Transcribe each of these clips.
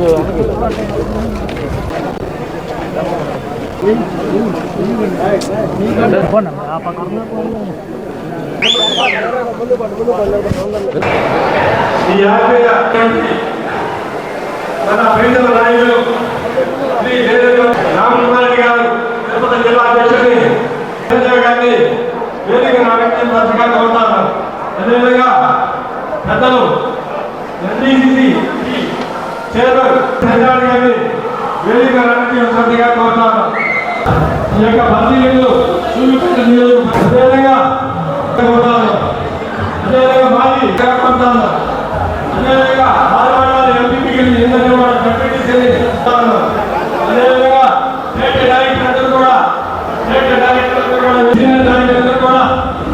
మన ప్రీతమ నాయకులు శ్రీ వేరేంద్ర గారు తిరుపతి జిల్లా అధ్యక్షుడిని గారిని వేదిక నాయకులుగా కోరుతాను అదేవిధంగా పెద్దలు ఎన్డీసీసీ చైర్మన్ చంద్రారెడ్డి గారిని వేదిక నాయకులుగా కోరుతాను ఈ యొక్క పరిశీలనలు సూర్యుపేట నియోజకవర్గం అదేవిధంగా కోరుతాను అదేవిధంగా మాజీ కోరుతాను అదేవిధంగా పాల్గొనాలి ఎంపీపీకి ఎందుకంటే మన డిప్యూటీసీని అదేవిధంగా స్టేట్ డైరెక్టర్ కూడా స్టేట్ డైరెక్టర్ కూడా సీనియర్ డైరెక్టర్ కూడా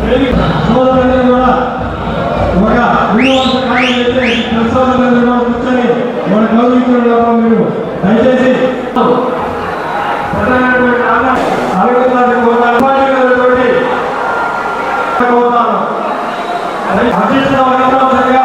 వేదిక సోదరులందరూ కూడా ఒక విలువంత కార్యం అయితే సోదరులందరూ కూడా కూర్చొని మన గౌరవించడం మీరు దయచేసి ప్రధానమైనటువంటి ఆధార ఆరోగ్యాన్ని కోరుతాను ఉపాధ్యాయులతోటి కోరుతాను అధ్యక్షత వహించడం సరిగా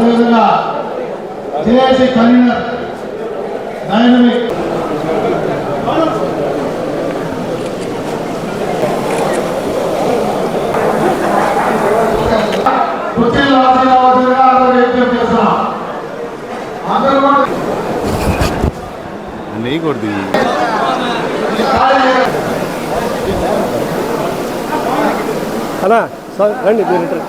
అదేవిధంగా జేఏసీ కన్వీనర్ డైనమిక్ కుర్చీలు ఆశీర్వాదంగా అందరూ విజ్ఞప్తి చేస్తున్నాం అందరూ ఈ ఖాళీ చేయండి. అన్నా సార్ రండి మీరు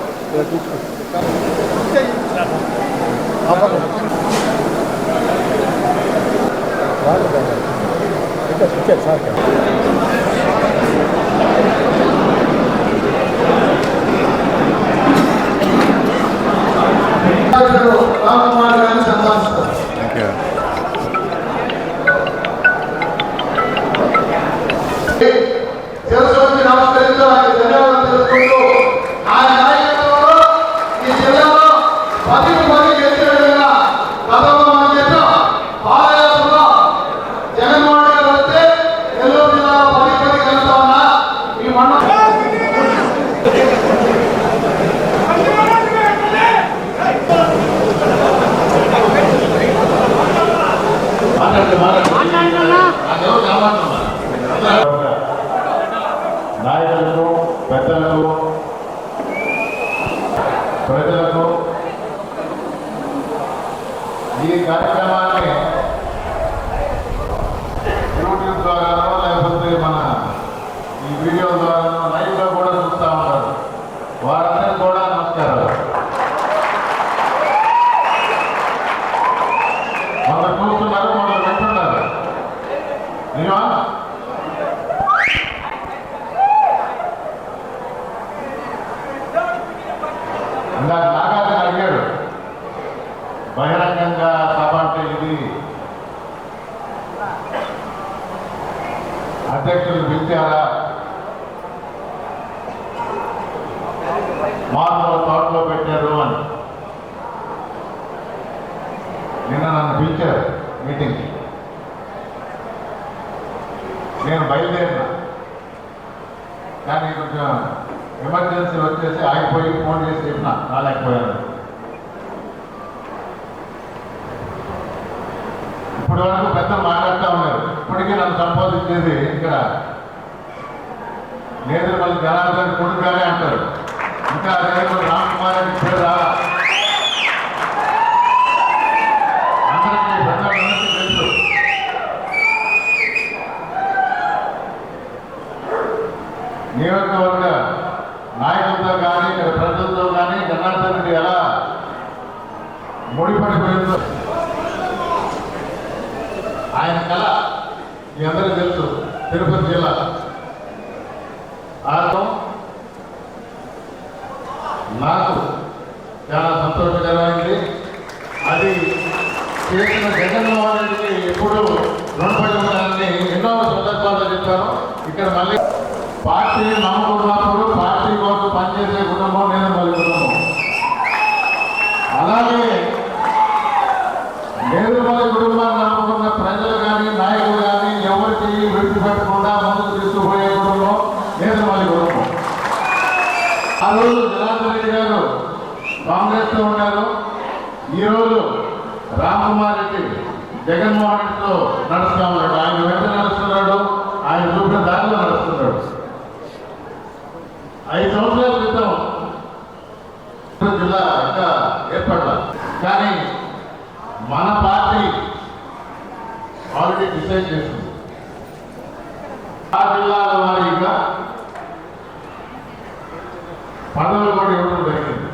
ఇటు. ఇక్కడ కూర్చోండి. ఇక్కడ కూర్చోండి ప్రజలకు ఈ కార్యక్రమం యూట్యూబ్ ద్వారానో లేకపోతే మన ఈ వీడియో ద్వారానో లైవ్లో కూడా చూస్తూ ఉంటారు వారందరికీ కూడా నమస్కారాలు కొందరు చూస్తున్నారు కొందరు వింటున్నారు నిజమా ఇందాక నాగార్జున అడిగాడు బహిరంగంగా సభ అంటే ఇది అధ్యక్షులు పిలిచారా మార్పుల తోటలో పెట్టారు అని నిన్న నన్ను పిలిచారు మీటింగ్కి నేను బయలుదేరినా. కానీ కొంచెం ఎమర్జెన్సీ వచ్చేసి ఆగిపోయి ఫోన్ చేసి చెప్పిన రాలేకపోయాను. ఇప్పటి వరకు పెద్ద మాట్లాడుతూ ఉన్నారు. ఇప్పటికీ నన్ను సంపాదించేది ఇక్కడ నేదురుమల్లి జనార్దన్ కొడుకుగానే అంటారు. ఇంకా నేదురు రామ్ కుమార్ రెడ్డి పేరు అందరికీ పెద్దలందరికీ తెలుసు నియోజకవర్గ నాయకులతో కానీ ఇక్కడ ప్రజలతో కానీ జనార్దన్ రెడ్డి ఎలా ముడిపడిపోయిందో ఆయన కళ మీ అందరికీ తెలుసు. తిరుపతి జిల్లా ఆటం నాకు చాలా సంతోషకరమైంది అది చేసిన జగన్మోహన్ రెడ్డికి ఎప్పుడు రుణపడి ఉండాలని ఎన్నో సందర్భాల్లో చెప్పాను. ఇక్కడ మళ్ళీ పార్టీ నమ్ముకున్నప్పుడు పార్టీ కోసం పనిచేసే కుటుంబం నేను మళ్ళీ కుటుంబం అలాగే నేరుమల్లి కుటుంబాన్ని నమ్ముకున్న ప్రజలు కానీ నాయకులు కానీ ఎవరికి విడిచిపెట్టకుండా ముందుకు తీసుకుపోయే కుటుంబం నేరుమల్లి కుటుంబం ఆ రోజు జనార్దన్ రెడ్డి గారు కాంగ్రెస్లో ఉన్నారు. ఈరోజు రామ్ కుమార్ రెడ్డి జగన్మోహన్ రెడ్డితో నడుస్తా ఉన్నాడు ఆయన వెంట నడుస్తున్నాడు ఆయన చూపిన దారిలో నడుస్తున్నాడు ఐదు సంవత్సరాల క్రితం చిత్తూరు జిల్లా ఇంకా ఏర్పడాల కానీ మన పార్టీ ఆల్రెడీ డిసైడ్ చేసింది. ఆ జిల్లాల వారీగా పదవులు కూడా ఇవ్వడం జరిగింది.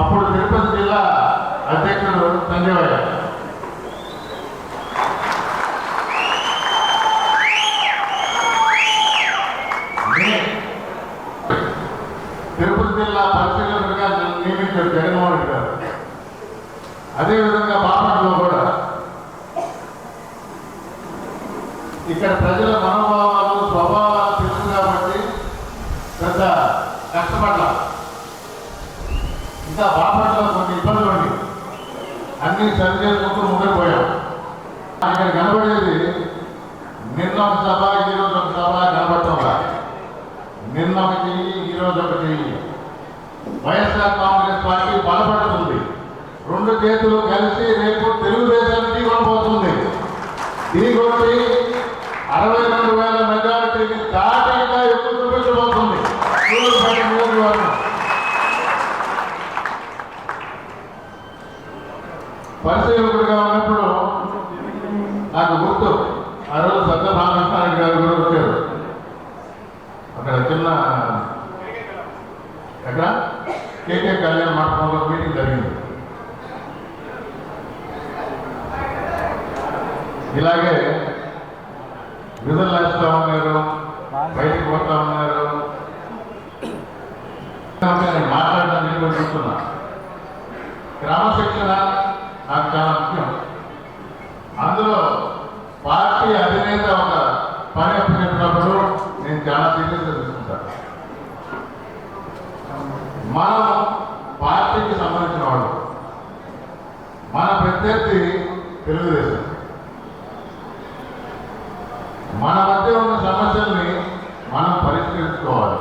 అప్పుడు తిరుపతి జిల్లా అధ్యక్షుడు సంజయ్ తిరుపతి జిల్లా పరిశీలకుడిగా నన్ను నియమించారు జగన్మోహన్ రెడ్డి గారు అదేవిధంగా బాపట్లలో కూడా ఇక్కడ ప్రజల మనోభావాలు స్వభావాలు తెలుసు కాబట్టి పెద్ద కష్టపడ్డా ఇంకా బాపట్ల కొన్ని ఇబ్బందులు ఉన్నాయి అన్ని సరి చేసుకుంటూ ఉండిపోయాం అక్కడ కనబడేది నిన్న ఒక సభ ఈరోజు ఒక సభ కనబడటంలా నిన్న ఒకటి ఈరోజు ఒకటి వైఎస్ఆర్ కాంగ్రెస్ పార్టీ బలపడుతుంది. రెండు చేతులు కలిసి రేపు తెలుగుదేశానికి కొనబోతుంది. దిగొట్టి అరవై రెండు వేల మెజారిటీని దాటంగా ఎక్కువ చూపించబోతుంది. నియోజకవర్గం. నియోజకవర్గం పరిశీలకుడిగా ఉన్నప్పుడు నాకు గుర్తు. ఆ రోజు సత్యనారాయణ గారు కూడా వచ్చారు. అక్కడ చిన్న ఎక్కడ? కేకే కళ్యాణ్ మండపంలో మీటింగ్ జరిగింది. ఇలాగే విధులు వేస్తా ఉన్నారు బయటికి పోతా ఉన్నారు. మాట్లాడడానికి చూస్తున్నా. క్రమశిక్షణ నాకు చాలా ముఖ్యం అందులో పార్టీ అధినేత ఒక పని అప్పచెప్పినప్పుడు నేను చాలా సీరియస్గా తీసుకుంటాను మనం పార్టీకి సంబంధించిన వాళ్ళు. మన ప్రత్యర్థి తెలుగుదేశం. మన మధ్య ఉన్న సమస్యల్ని మనం పరిష్కరించుకోవాలి.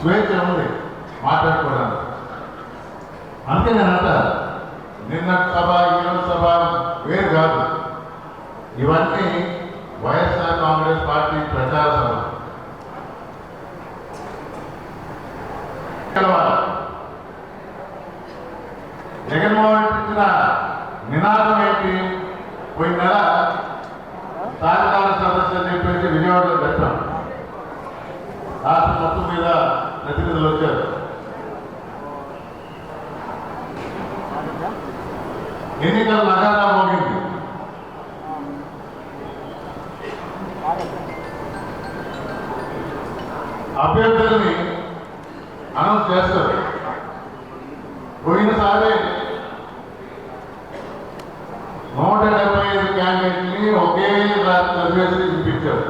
స్వేచ్ఛ ఉంది. మాట్లాడుకోవడానికి. అంతే నేనంట నిన్న సభ ఈరోజు సభ వేరు కాదు. ఇవన్నీ వైఎస్ఆర్ కాంగ్రెస్ పార్టీ ప్రచార సభ. జగన్మోహన్ రెడ్డి ఇచ్చిన నినాదం ఏంటి? పోయిన నెల తాజాల సదస్సు అని చెప్పేసి విజయవాడలో పెట్టాం. రాష్ట్ర మొత్తం మీద ప్రతినిధులు వచ్చారు. ఎన్నికలు నగారా మోగింది అభ్యర్థుల్ని అనౌన్స్ చేస్తారు. పోయినసారి నూట డెబ్బై ఐదు క్యాండిడేట్ని ఒకే సర్వేసి చూపించారు.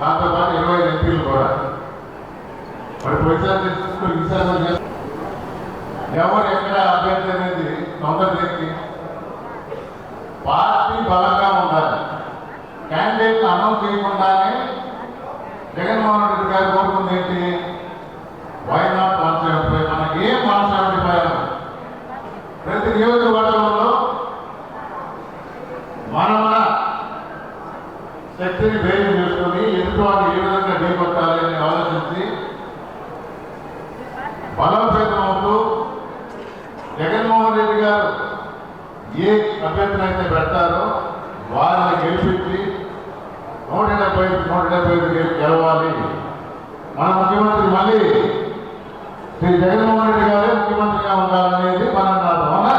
దాంతో పాటు ఇరవై ఐదు ఎంపీలు కూడా. మరి పోయినసారి తీసుకుని ఈసారి చేస్తారు. ఎవరు ఎక్కడ అభ్యర్థి అనేది తొందరకి పార్టీ బలంగా ఉండాలి. క్యాండిడేట్లు అనౌన్స్ చేయకుండానే జగన్మోహన్ రెడ్డి గారు కోరుకుంది ఏంటి why not one seventy five మనకి ఏం వన్ సెవెంటీ ఫైవ్ ప్రతి నియోజకవర్గంలో మన మన శక్తిని వేరు చేసుకొని ఎదుటివాడిని ఏ విధంగా ఢీకొట్టాలి అని ఆలోచించి బలోపేతం అవుతూ జగన్మోహన్ రెడ్డి గారు ఏ అభ్యర్థిని అయితే పెడతారో వారిని గెలిపించి నూట డెబ్బై ఐదు నూట డెబ్బై ఐదు గె- గెలవాలి మన ముఖ్యమంత్రి మళ్ళీ శ్రీ జగన్మోహన్ రెడ్డి గారే ముఖ్యమంత్రిగా ఉండాలనేది మన నాదం అవునా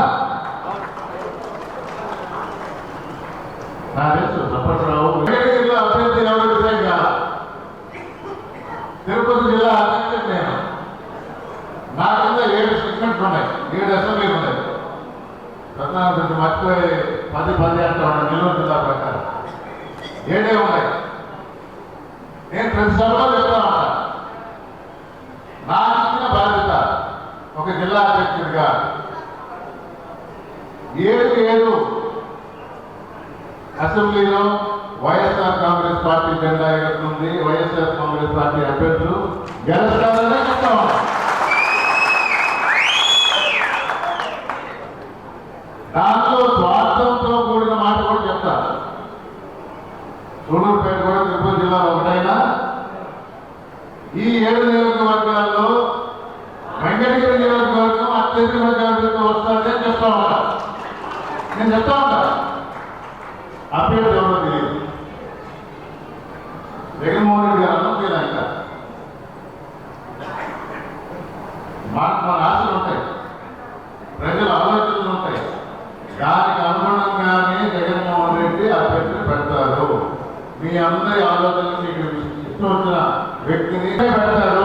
నా తెలుసు తప్పట్రావు వెంకటగిరి జిల్లా అభ్యర్థి ఎవరు విజయ్ కాల తిరుపతి జిల్లా అధ్యక్షుడు నేను నా కింద ఏడు సెగ్మెంట్లు ఉన్నాయి ఏడు అసెంబ్లీలు ఉన్నాయి రత్నాలు కొంచెం మర్చిపోయి పది పది అంటే ఉన్నాయి నెల్లూరు జిల్లా ప్రకారం. ఏడే ఉన్నాయి? నేను ప్రతి సభలో చెప్తా ఉంటా నా చిన్న బాధ్యత ఒక జిల్లా అధ్యక్షుడిగా. ఏడు ఏడు అసెంబ్లీలో వైఎస్ఆర్ కాంగ్రెస్ పార్టీ జెండా ఎగురుతుంది. వైఎస్ఆర్ కాంగ్రెస్ పార్టీ అభ్యర్థులు గెలుస్తారనే చెప్తా ఉన్నాం దాంట్లో స్వార్థంతో కూడిన మాట కూడా చెప్తా సూళ్ళూరుపేట కూడా తిరుపతి జిల్లాలో ఒకటైనా ఈ ఏడు నియోజకవర్గాల్లో వెంకటగిరి నియోజకవర్గం అత్యధిక మెజార్టీతో వస్తుంది అని చెప్తా ఉంటా నేను చెప్తా ఉంటా. అభ్యర్థి ఎవరో తెలియదు. జగన్మోహన్ రెడ్డి பயன்படுத்த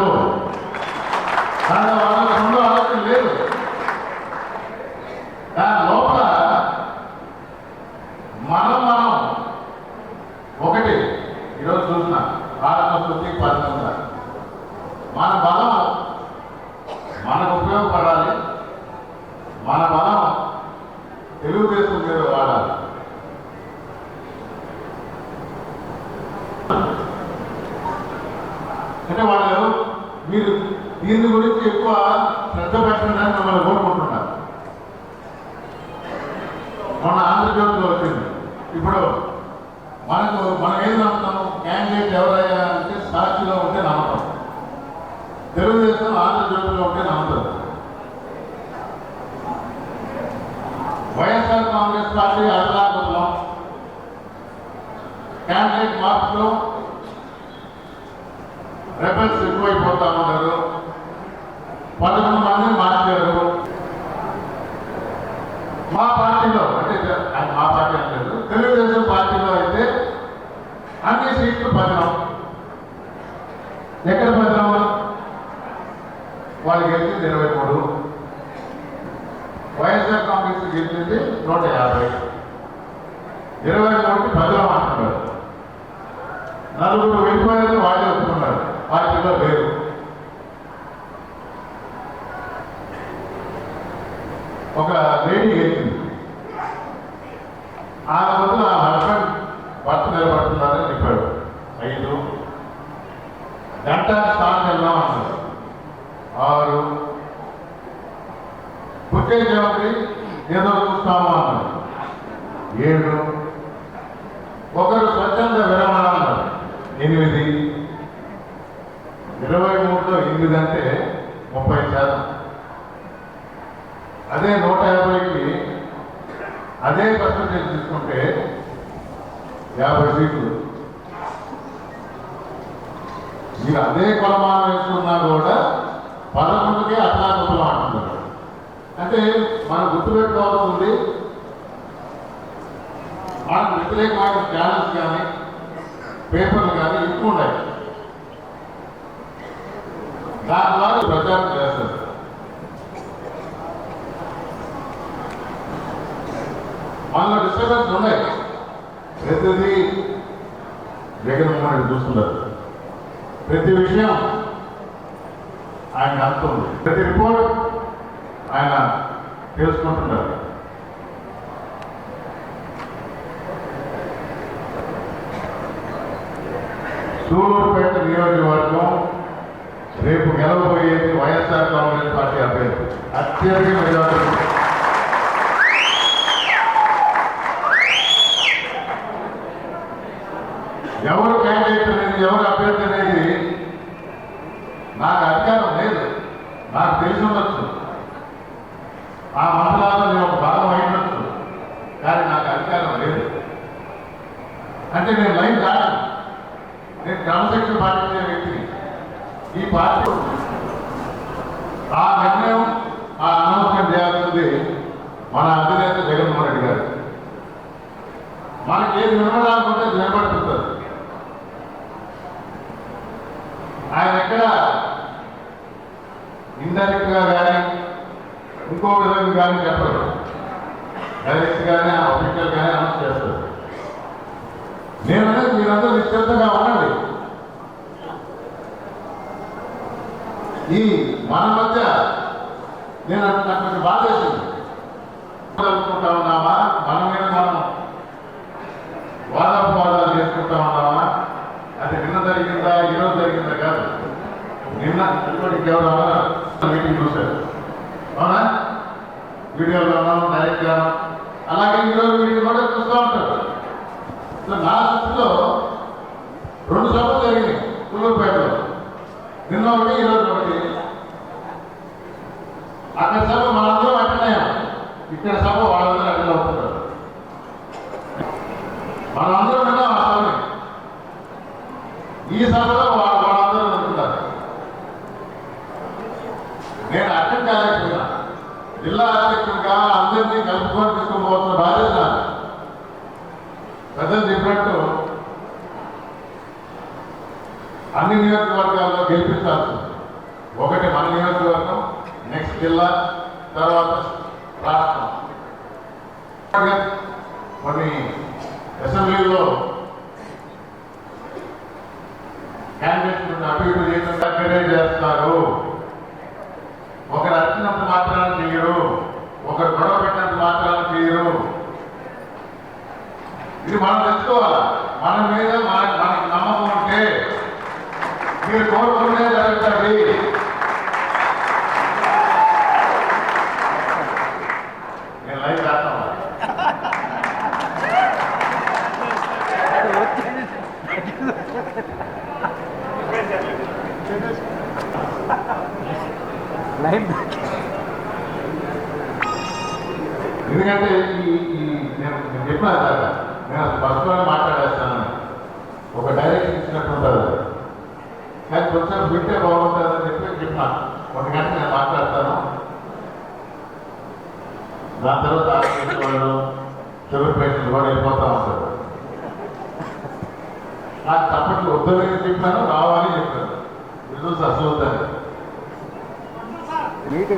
దీని గురించి ఎక్కువ శ్రద్ధ పెట్టడానికి మిమ్మల్ని కోరుకుంటున్నారు మన ఆంధ్రజ్యోతిలో వచ్చింది. ఇప్పుడు మనకు మనం ఏం నమ్ముతాము క్యాండిడేట్ ఎవరయ్యా అంటే సాక్షిలో ఉంటే నమ్మకం. తెలుగుదేశం ఆంధ్రజ్యోతిలో ఉంటే నమ్మకం. వైఎస్ఆర్ కాంగ్రెస్ పార్టీ అదలాకులం క్యాండిడేట్ మార్పులో రెబల్స్ ఎక్కువైపోతా ఉన్నారు పదకొండు మంది మార్చారు. మా పార్టీలో అంటే మా పార్టీ అంటారు తెలుగుదేశం పార్టీలో అయితే అన్ని సీట్లు పదనం ఎక్కడ పదనం వాళ్ళు గెలిచింది ఇరవై మూడు. వైఎస్ఆర్ కాంగ్రెస్ గెలిచింది నూట యాభై. ఇరవై మూడుకి పదనం అంటున్నారు నలుగురు వెళ్ళిపోయారని వాళ్ళే ఒప్పుకున్నారు పార్టీలో లేరు ఒక లేడీ గెలిచింది ఆమె వద్ద ఆ హస్బెండ్ భర్త నిలబడుతున్నారని చెప్పాడు ఐదు గంట స్థానం వెళ్దాం అన్నారు ఆరు పుట్టేదేమని ఏదో చూస్తాము అన్నారు ఏడు ఒకరు స్వచ్ఛంద విరమణ అన్నారు ఎనిమిది ఇరవై మూడులో ఎనిమిది అంటే ముప్పై శాతం అదే నూట యాభైకి అదే పర్సంటేజ్ తీసుకుంటే యాభై సీట్లు మీరు వేసుకున్నా కూడా పదకొండుకే అట్లాగొప్పలం అంటున్నారు. అంటే మనం గుర్తుపెట్టుకోవాల్సింది మనకు వ్యతిరేకమైన ఛానల్స్ కానీ పేపర్లు కానీ ఎక్కువ ఉన్నాయి. దాని ద్వారా ప్రచారం చేస్తారు. మనలో డిస్టర్బెన్స్ ఉన్నాయి. ప్రతిదీ జగన్మోహన్ రెడ్డి చూస్తున్నారు. ప్రతి విషయం ఆయన అర్థం ప్రతి రిపోర్ట్ ఆయన తెలుసుకుంటున్నారు. సూలూరుపేట నియోజకవర్గం రేపు గెలవబోయేది వైఎస్ఆర్ కాంగ్రెస్ పార్టీ అభ్యర్థి. అత్యధిక మెజార్టీ ఎవరు క్యాండిడేట్ అనేది ఎవరు అభ్యర్థి అనేది నాకు అధికారం లేదు నాకు తెలిసి ఉండొచ్చు ఆ మండలాల్లో నేను ఒక భాగం అయినట్టు కానీ నాకు అధికారం లేదు అంటే నేను లైన్ దాటను నేను క్రమశిక్షణ పాటించే వ్యక్తిని ఈ పార్టీ ఆ నిర్ణయం ఆ అనౌన్స్మెంట్ చేయాల్సింది మన అధినేత జగన్మోహన్ రెడ్డి గారు మనకి ఏది వినడాలనుకుంటే అది వినబడుతుంది ఆయన ఎక్కడ ఇండైరెక్ట్గా కానీ ఇంకో విధంగా కానీ చెప్పరు డైరెక్ట్ గానే అఫీషియల్ గానే అనౌన్స్ చేస్తారు నేను అనేది మీరందరూ నిశ్చితంగా ఉండండి ఈ మన మధ్య నేను నాకు కొంచెం బాధ వేసింది అనుకుంటా ఉన్నామా? మన మీద మనం వాదాపవాదాలు చేసుకుంటా ఉన్నామా? అది నిన్న జరిగిందా? ఈరోజు జరిగిందా కాదు. నిన్న ఇప్పటికి ఎవరు మీటింగ్ చూశారు. అవునా? వీడియోలోనూ డైరెక్ట్గా అలాగే ఈరోజు వీడియో కూడా చూస్తూ ఉంటారు. సో నా దృష్టిలో రెండు సభలు జరిగినాయి కుల్లూరుపేటలో నిన్న ఒకటి ఈరోజు ఒకటి అక్కడ సభ మనందరం అటెండ్ అయ్యాం ఇచ్చిన సభ వాళ్ళందరూ అడ్డు అవుతున్నారు. వాళ్ళందరూ విన్నాం ఆ సభని. ఈ సభలో వాళ్ళు వాళ్ళందరూ ఉంటున్నారు. నేను అర్థం కాలేకపోయినా జిల్లా అధ్యక్షుడిగా అందరినీ కలుపుకొని తీసుకుపోతున్న బాధ్యత పెద్దలు చెప్పినట్టు అన్ని నియోజకవర్గాల్లో గెలిపించాల్సింది ఒకటి మన నియోజకవర్గం నెక్స్ట్ జిల్లా తర్వాత రాష్ట్రం కొన్ని అసెంబ్లీలో క్యాండిడేట్స్ అభివృద్ధి ఇటు చేయకుండా చేస్తారు ఒకరు వచ్చినంత మాత్రాన్ని చేయరు ఒకరు గొడవ పెట్టినంత మాత్రాన్ని చేయరు ఇది మనం తెచ్చుకోవాలి మన మీద మనకు నమ్మకం ఉంటే మీరు కోరుకునే జరుగుతుంది ఎందుకంటే ఈ నేను చెప్పాను చెప్పిన కదా నేను అసలు బస్సులో మాట్లాడేస్తాను. ఒక డైరెక్షన్ ఇచ్చినట్టు ఉంటుంది కానీ కొంచెం వింటే బాగుంటుందని చెప్పి చెప్పాను. ఒక గంట నేను మాట్లాడతాను. దాని తర్వాత ఆర్టిస్ట్ వాళ్ళు షుగర్ పేషెంట్ కూడా వెళ్ళిపోతా ఉంటారు. నాకు తప్పట్లు వద్దు చెప్పాను రావాలి చెప్పాను రిజల్ట్స్ అసలు వద్దని మీటింగ్లో ఉన్నా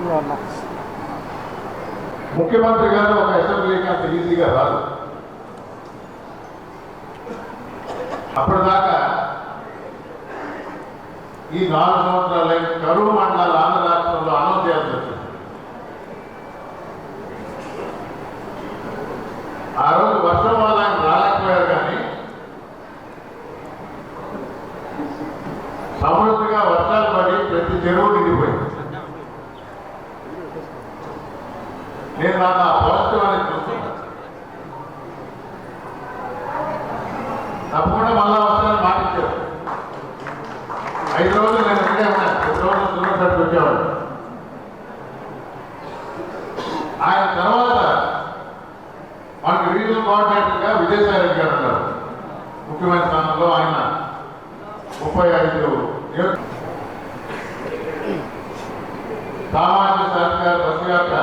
ముఖ్యమంత్రి గారు ఒక అసెంబ్లీకి అంత ఈజీగా రాదు అప్పటిదాకా ఈ నాలుగు సంవత్సరాలు కరువు మండలాలు ఆంధ్ర రాష్ట్రంలో అనౌన్స్ చేయాల్సి వచ్చింది ఆ రోజు వర్షం వల్ల ఆయన రాలేకపోయారు కానీ సమృద్ధిగా వర్షాలు పడి ప్రతి చెరువు నిండిపోయింది నేను నాకు ఆ పాజిటివ్ అనేది చూస్తున్నా తప్పకుండా మళ్ళా వస్తానని మాటిచ్చారు ఐదు రోజులు నేను ఇక్కడే ఉన్నాను ఐదు రోజులు సున్నపేటకు వచ్చేవాడు ఆయన తర్వాత మనకి రీజనల్ కోఆర్డినేటర్గా విజయసాయి రెడ్డి గారు ఉన్నారు ముఖ్యమైన స్థానంలో ఆయన ముప్పై ఐదు నియోజక- సామాజిక సహకార బస్సు యాత్ర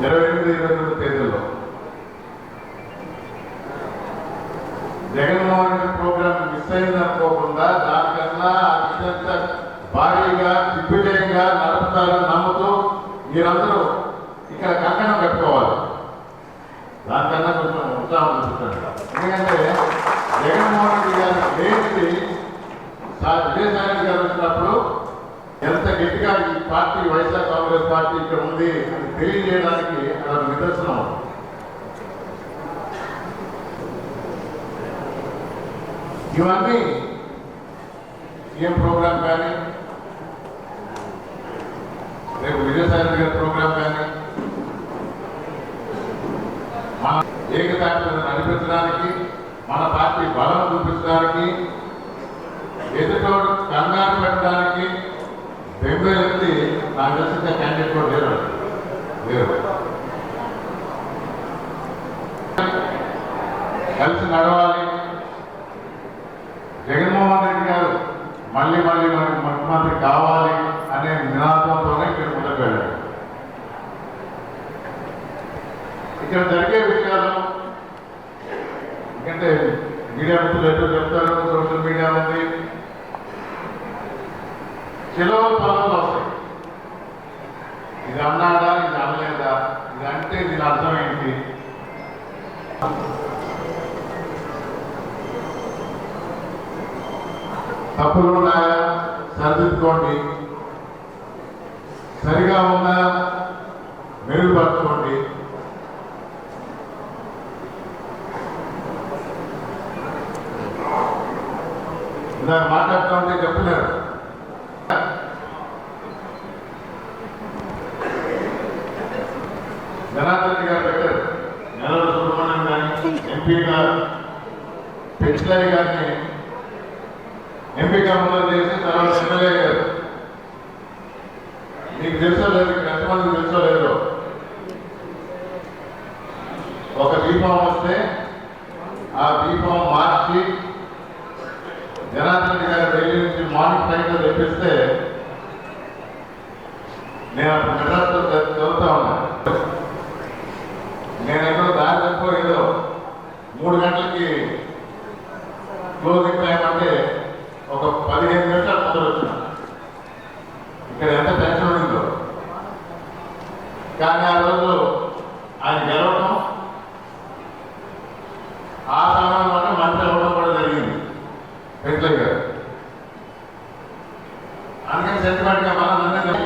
ఇరవై ఎనిమిది ఇరవై రెండు తేదీల్లో జగన్మోహన్ రెడ్డి ప్రోగ్రామ్ మిస్ అయింది అనుకోకుండా దానికన్నా అత్యంత భారీగా దిగ్విజయంగా నడుపుతారని నమ్ముతూ మీరందరూ ఇక్కడ కంకణం కట్టుకోవాలి. దానికన్నా కొంచెం ఉత్సాహం చూపిస్తాను ఎందుకంటే జగన్మోహన్ రెడ్డి గారి జయంతి విజయసాయి రెడ్డి గారు వచ్చినప్పుడు ఎంత గట్టిగా ఈ పార్టీ వైఎస్ఆర్ కాంగ్రెస్ పార్టీ ఇక్కడ ఉంది అని తెలియజేయడానికి అదొక నిదర్శనం ఇవన్నీ ఏం ప్రోగ్రాం కానీ రేపు విజయసాయి గారి ప్రోగ్రాం కానీ మన ఏకతాటిని నడిపించడానికి మన పార్టీ బలం చూపించడానికి ఎదుటోడు కంగారు పెట్టడానికి బెంగళూరు నాకు తెలిసిన క్యాండిడేట్ కూడా లేరు. లేరు. కలిసి నడవాలి. జగన్మోహన్ రెడ్డి గారు మళ్ళీ మళ్ళీ మనకు ముఖ్యమంత్రి కావాలి అనే నినాదంతోనే ఇక్కడ ముందుకు వెళ్ళాడు ఇక్కడ జరిగే విషయాలు ఎందుకంటే మీడియా మిత్రులు ఎటు చెప్తారు సోషల్ మీడియా ఉంది. చిలవలు పనులు వస్తాయి. ఇది అన్నాడా ఇది అనలేదా ఇది అంటే దీని అర్థం ఏంటి? తప్పులు ఉన్నాయా? సరిదిద్దుకోండి. సరిగా ఉన్నా మెరుగుపరచుకోండి. ఇందాక మాట్లాడుతూ ఉంటే చెప్పలేరు జనార్దన్ రెడ్డి గారు పెట్టారు. నెలల సుబ్రహ్మణ్యం గారిని ఎంపీగా పెంచలయ్య గారిని ఎంపీగా ముందు చేసి తర్వాత ఎమ్మెల్యే గారు. మీకు తెలుసో లేదు ఎంతమందికి తెలుసో లేదో. ఒక దీపం వస్తే ఆ దీపం మార్చి జనార్దన్ రెడ్డి గారు ఢిల్లీ నుంచి మార్నింగ్ టైంలో తెప్పిస్తే నేను అప్పుడు మెడ్రాస్లో చదువుతా ఉన్నాను నేను ఎక్కడో దారి తప్పో ఏదో మూడు గంటలకి క్లోజింగ్ టైం అంటే ఒక పదిహేను నిమిషాలు ముందర వచ్చిన. ఇక్కడ ఎంత టెన్షన్ ఉందో. కానీ ఆ రోజు ఆయన గెలవడం ఆ సమయంలోనే మంత్రి అవ్వడం కూడా జరిగింది వెంకయ్య గారు అందుకని సెంటిమెంట్గా మనం నన్ను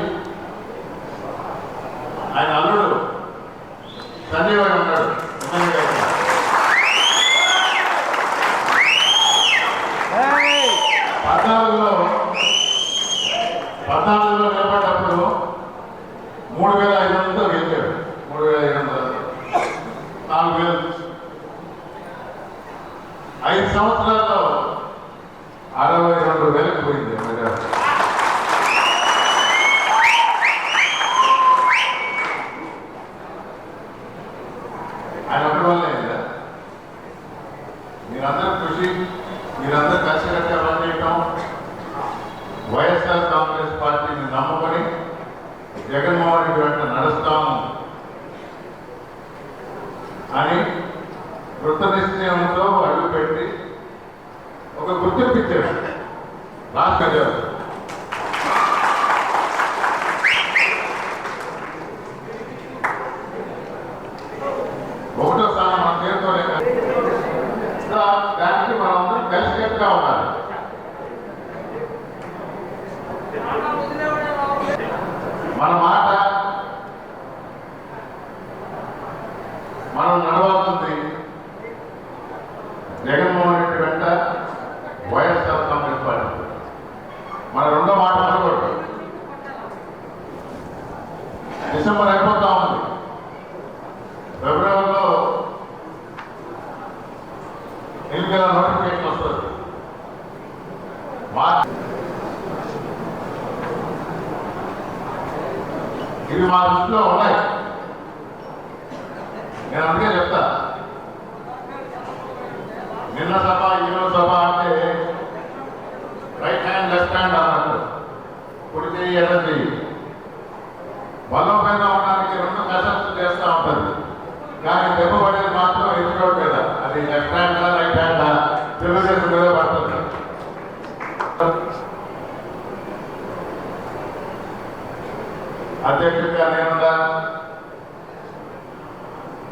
ఆయన అల్లుడు సంజయ్ గారు ఉన్నాడు ఎమ్మెల్యే గారు పద్నాలుగులో పద్నాలుగులో నిలబడ్డప్పుడు మూడు వేల ఐదు వందలతో గెలిచాడు మూడు వేల ఐదు వందలు నాలుగు వేలు ఐదు సంవత్సరాల్లో అరవై రెండు వేలకు పోయింది మెజారిటీ. ఆయన ఒకటి వల్లే అయిందా? మీరందరూ కృషి మీరందరూ కలిసికట్టుగా పనిచేయటం వైఎస్ఆర్ కాంగ్రెస్ పార్టీని నమ్ముకొని జగన్మోహన్ రెడ్డి వెంట నడుస్తాము అని వృత్త నిశ్చయంతో అడుగుపెట్టి ఒక గుర్తింపు ఇచ్చాడు రాష్ట్ర ప్రజలు. ఒకటో స్థానం మన పేరుతోనే కాదు. దా- దానికి మనం అందరం కలిసికట్టుగా ఉండాలి మన మాట మనం నడవాల్సింది జగన్మోహన్ రెడ్డి వెంట వైఎస్ఆర్ కాంగ్రెస్ పార్టీ మన రెండో మాట అనకూడదు డిసెంబర్ అయిపోతా ఉంది ఫిబ్రవరిలో ఎన్నికల నోటిఫికేషన్ వస్తుంది మార్చ్ ఇవి మా దృష్టిలో ఉన్నాయి నేను అందుకే చెప్తా నిన్న సభ ఈరోజు సభ అంటే రైట్ హ్యాండ్ లెఫ్ట్ హ్యాండ్ అన్నట్టు కుడి చెయ్యి ఎడం చెయ్యి బలం పైన ఉండడానికి రెండు కసరత్తు చేస్తూ ఉంటుంది కానీ దెబ్బ పడేది మాత్రం ఎదురు మీద అది left hand right hand Telugu Desam మీద పడుతుంది అధ్యక్షుడిగా నేనున్నా.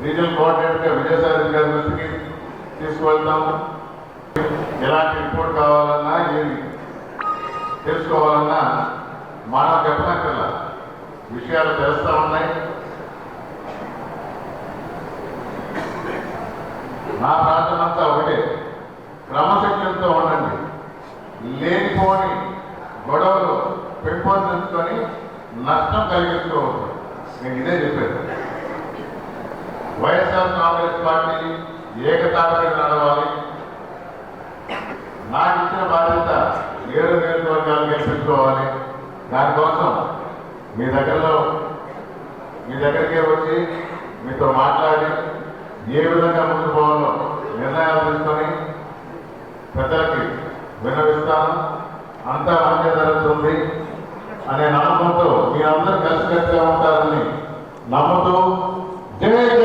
రీజనల్ కోఆర్డినేటర్గా విజయసాయి గారి దృష్టికి తీసుకువెళ్తాము. ఎలాంటి రిపోర్ట్ కావాలన్నా ఏది తెలుసుకోవాలన్నా మనం చెప్పనక్కర్లా విషయాలు తెలుస్తూ ఉన్నాయి. నా ప్రార్థన అంతా ఒకటే. క్రమశిక్షణతో ఉండండి. లేనిపోని గొడవలు పెంపొందించుకొని నష్టం కలిగించుకోవద్దు నేను ఇదే చెప్పాను వైఎస్ఆర్ కాంగ్రెస్ పార్టీ ఏకతాటిగా నడవాలి. నాకు ఇచ్చిన బాధ్యత ఏడు నియోజకవర్గాలు గెలిపించుకోవాలి దానికోసం మీ దగ్గరలో మీ దగ్గరికే వచ్చి మీతో మాట్లాడి ఏ విధంగా ముందు పోవాలో నిర్ణయాలు తీసుకొని ప్రజలకి విన్నవిస్తాను. అంతా మంచి జరుగుతుంది. అనే నమ్మకంతో మీ అందరూ కలిసికట్టుగా ఉంటారని నమ్ముతూ జై జై